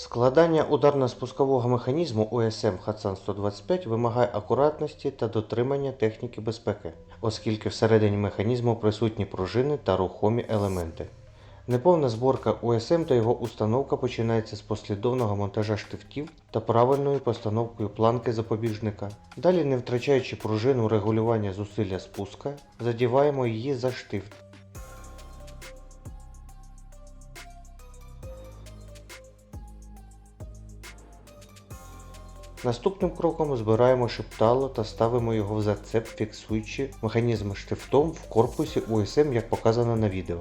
Складання ударно-спускового механізму УСМ Хатсан 125 вимагає акуратності та дотримання техніки безпеки, оскільки всередині механізму присутні пружини та рухомі елементи. Неповна зборка УСМ та його установка починається з послідовного монтажа штифтів та правильною постановкою планки запобіжника. Далі, не втрачаючи пружину регулювання зусилля спуска, задіваємо її за штифт. Наступним кроком збираємо шептало та ставимо його в зацеп, фіксуючи механізм штифтом в корпусі УСМ, як показано на відео.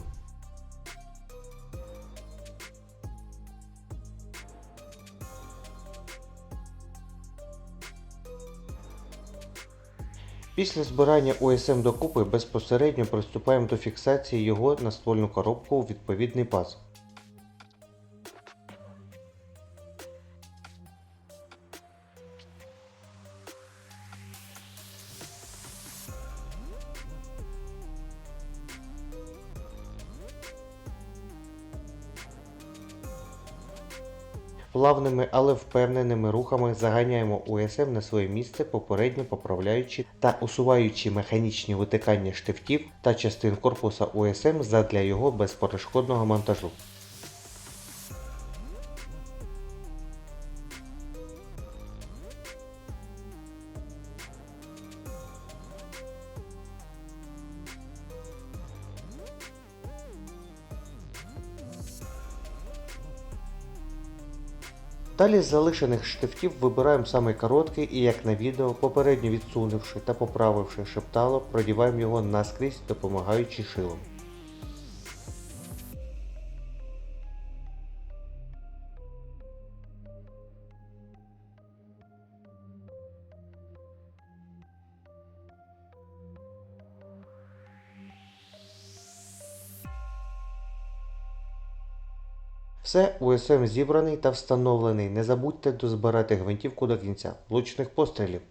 Після збирання УСМ докупи безпосередньо приступаємо до фіксації його на ствольну коробку у відповідний паз. Плавними, але впевненими рухами заганяємо УСМ на своє місце, попередньо поправляючи та усуваючи механічні витикання штифтів та частин корпуса УСМ задля його безперешкодного монтажу. Далі з залишених штифтів вибираємо самий короткий і як на відео, попередньо відсунувши та поправивши шептало, продіваємо його наскрізь, допомагаючи шилом. Все, УСМ зібраний та встановлений. Не забудьте дозбирати гвинтівку до кінця. Влучних пострілів!